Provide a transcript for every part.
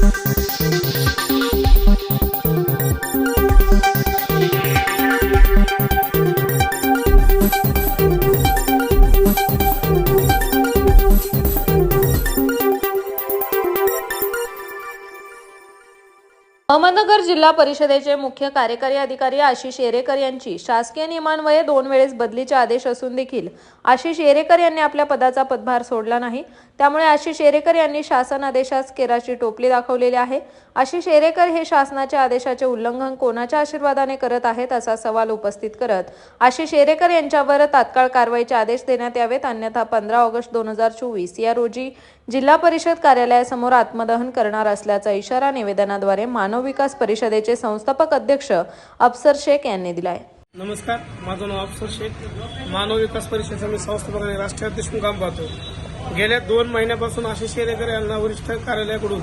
thank you Ahmednagar जिल्हा परिषदेचे मुख्य कार्यकारी अधिकारी आशिष येरेकर यांची शासकीय नियमान्वये दोन वेळेस बदलीचे आदेश असून देखील आशिष येरेकर यांनी आपल्या पदाचा पदभार सोडला नाही. त्यामुळे आशिष येरेकर यांनी शासन आदेशास केराची टोपली दाखवलेली आहे. आशिष येरेकर हे शासनाच्या आदेशाचे उल्लंघन कोणाच्या आशीर्वादाने करत आहेत असा सवाल उपस्थित करत आशिष येरेकर यांच्यावर तात्काळ कारवाईचे आदेश देण्यात यावेत. अन्यथा पंधरा ऑगस्ट दोन हजार चोवीस या रोजी जिल्हा परिषद कार्यालयासमोर आत्मदहन करणार असल्याचा इशारा निवेदनाद्वारे मानव विकास परिषदेचे संस्थापक अध्यक्ष अफसर शेख यांनी दिलाय. नमस्कार माझं नाव अफसर शेख. मानव विकास परिषदेचा मी संस्थापक आणि राष्ट्रीय अध्यक्ष म्हणून काम पाहतो. गेल्या दोन महिन्यापासून आशिष शेरेकर यांना वरिष्ठ कार्यालयाकडून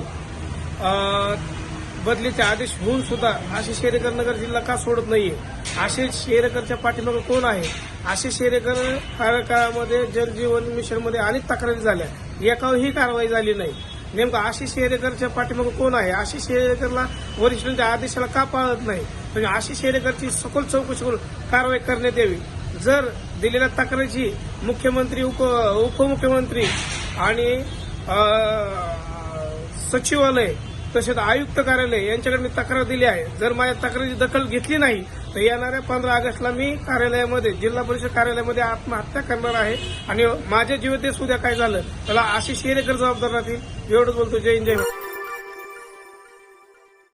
बदलीचे आदेश होऊन सुद्धा आशिष शेरेकर नगर जिल्हा का सोडत नाहीये? आशिष शेरेकरच्या पाठीमागे कोण आहे? आशिष शेरेकर कार्यकाळामध्ये जलजीवन मिशनमध्ये अनेक तक्रारी झाल्या. एकाही कारवाई झाली नाही. नेमकं आशिष शेरेकरच्या पाठीमागे कोण आहे? आशिष शेरेकरला वरिष्ठांच्या आदेशाला का पाळत नाही? म्हणजे आशिष शेरेकरची सखोल चौकशी करून कारवाई करण्यात यावी. जर दिलेल्या तक्रारीची मुख्यमंत्री उप उपमुख्यमंत्री आणि सचिवालय तसेच आयुक्त कार्यालय यांच्याकडे मी तक्रार दिली आहे. जर माझ्या तक्रारीची दखल घेतली नाही तर येणाऱ्या पंधरा ऑगस्टला मी कार्यालयामध्ये जिल्हा परिषद कार्यालयामध्ये आत्महत्या करणार आहे. आणि माझ्या जीवतेस उद्या काय झालं? त्याला आशिष येरेकर जबाबदार राहतील. एवढंच बोलतो. जय हिंद, जय